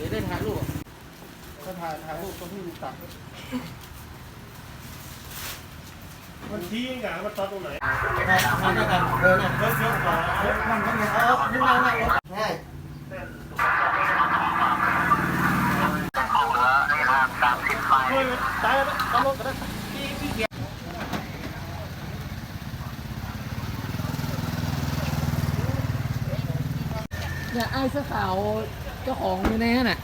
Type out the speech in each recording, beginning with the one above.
ถ่ายถ่ายรูปตรงที่ตัดมันชี้ไงมันตัดตรงไหนทำด้วยกันเดินอะเลี้ยวเลี้ยวขวามันก็มีเออนี่นั่งนั่งง่ายเฮ้ยตายแล้วตำรวจกันเนี่ยไอ้เสื้อขาวเจ้าของอยู่ในนั่นน่ะ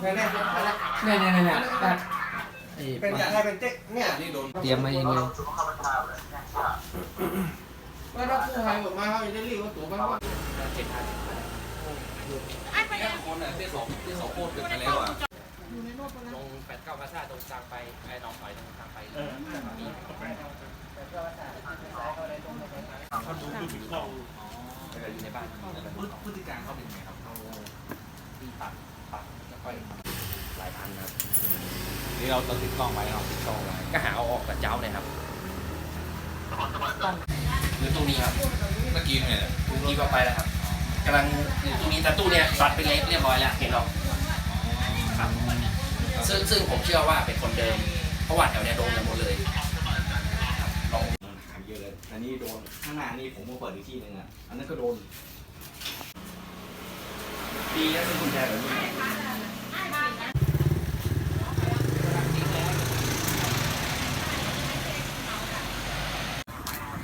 เนี่ยเนี่ยเนี่ยเนี่ยเนี่ยเนี่ยแบบเป็นอย่างไรเป็นเจ๊เนี่ยเตรียมมาเองเลยว่าถ้ากู้ภัยบอกมาเขาจะได้รีบว่าตัวไปว่าคนอะเตี้ยสองเตี้ยสองโคตรเกินไปแล้วอะลงแปดเก้ามาซาตรงทางไปไอ้น้องถอยตรงทางไปเออเขาดูดูถึงกล้อง อยู่ในบ้านพฤติการเขาเป็นไงครับเขาที่ปักปักแล้วค่อยหลายพันครับนี่เราเราติดกล้องไว้เนาะติดกล้องไว้ก็หาเอาออกกับเจ้าเนี่ยครับหรือตรงนี้ครับเมื่อกี้เนี่ยที่ก็ไปแล้วครับกำลังอยู่ตรงนี้แต่ตู้เนี่ยซัดไปเล็กเรียบร้อยแล้วเห็นหรอกครับซึ่งซึ่งผมเชื่อว่าเป็นคนเดิมเพราะว่าแถวเนี้ยโดนกันหมดเลยครับลอง โดนหาย เยอะเลย อันนี้โดนข้างหน้านี่ผมมาเปิดอีกที่หนึ่งอะ อันนั้นก็โดนดีนะเป็นกุญแจแบบนี้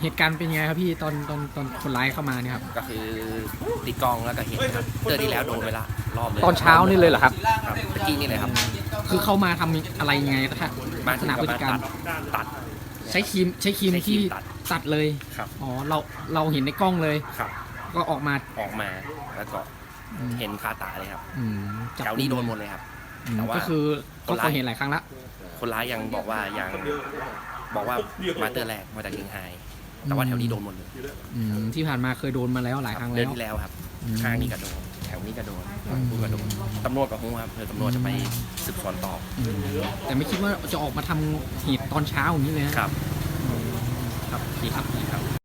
เหตุการณ์เป็นยังไงครับพี่ตอนตอนตอนคนร้ายเข้ามาเนี่ยครับ ก็คือติดกล้องแล้วก็เห็นครับเดือนที่แล้วโดนไปละรอบเลยตอนเช้านี่เลยเหรอครับครับเมื่อกี้นี่เลยครับ คือเข้ามาทำอะไรยังไงถ้ามาลักษถึงณะกับพฤติมากรรม ตัดตัดใช้ครีมใช้ครีมใช้ครีมที่ตัด ตัดเลยครับ อ๋อเราเราเห็นในกล้องเลย ครับ ก็ออกมาออกมาแล้วก็อืมเห็นคาตาเลยครับอืมจับแถวนี้โดนหมดเลยครับ อืมแต่ว่าก็คือคก็นร้ายก่อเหตุหลายครั้งละคนร้ายยังบอกว่ายังบอกว่ามาเตอร์แรกมาจากเชียงไฮ้แต่ว่าแถวนี้โดนหมดเลยอืมที่ผ่านมาเคยโดนมาแล้วหลายครั้งเดืแล้อนวที่แล้วครับอืม ข้างนี้ก็โดนแถวนี้ก็โดนอืมพูดก็โดนตำรวจกับฮูครับเดี๋ยวตำรวจจะไปสืบสวนต่ออืมแต่ไม่คิดว่าจะออกมาทำเหตุตอนเช้าอย่างนี้เลยนะครับอืม ครับดีครับดีครับ